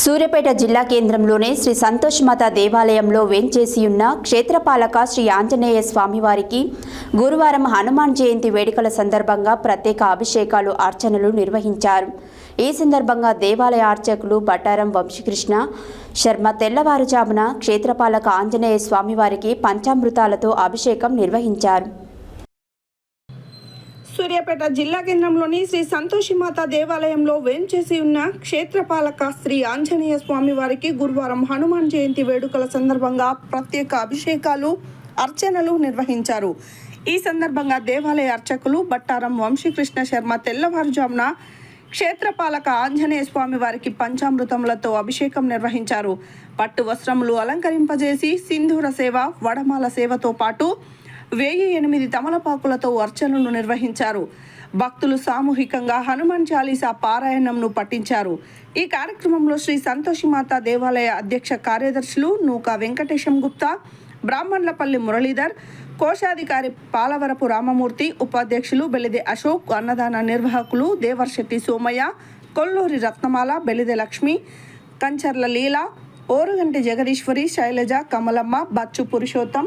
సూర్యాపేట జిల్లా కేంద్రంలోనే శ్రీ సంతోష్ మాత దేవాలయంలో వేంచేసి ఉన్న క్షేత్రపాలక శ్రీ ఆంజనేయ స్వామివారికి గురువారం హనుమాన్ జయంతి వేడుకల సందర్భంగా ప్రత్యేక అభిషేకాలు అర్చనలు నిర్వహించారు. ఈ సందర్భంగా దేవాలయ అర్చకులు బట్టారం వంశీకృష్ణ శర్మ తెల్లవారుజామున క్షేత్రపాలక ఆంజనేయ స్వామివారికి పంచామృతాలతో అభిషేకం నిర్వహించారు. సూర్యాపేట జిల్లా కేంద్రంలోని శ్రీ సంతోషిమాత దేవాలయంలో వేంచేసి ఉన్న క్షేత్రపాలక శ్రీ ఆంజనేయ స్వామి వారికి గురువారం హనుమాన్ జయంతి వేడుకల సందర్భంగా ప్రత్యేక అభిషేకాలు అర్చనలు నిర్వహించారు. ఈ సందర్భంగా దేవాలయ అర్చకులు బట్టారం వంశీకృష్ణ శర్మ తెల్లవారుజామున క్షేత్రపాలక ఆంజనేయ స్వామి వారికి పంచామృతములతో అభిషేకం నిర్వహించారు. పట్టు వస్త్రములు అలంకరింపజేసి సింధూర సేవ వడమాల సేవతో పాటు వెయ్యి ఎనిమిది తమలపాకులతో అర్చనలు నిర్వహించారు. భక్తులు సామూహికంగా హనుమాన్ చాలీసా పారాయణంను పఠించారు. ఈ కార్యక్రమంలో శ్రీ సంతోషిమాత దేవాలయ అధ్యక్ష కార్యదర్శులు నూకా వెంకటేశం గుప్తా బ్రాహ్మణ్లపల్లి మురళీధర్ కోశాధికారి పాలవరపు రామమూర్తి ఉపాధ్యక్షులు బెలిదె అశోక్ అన్నదాన నిర్వాహకులు దేవర్శెట్టి సోమయ్య కొల్లూరి రత్నమాల బెలిదె లక్ష్మి కంచర్ల లీల ఓరుగంటి జగదీశ్వరి శైలజ కమలమ్మ బచ్చు పురుషోత్తం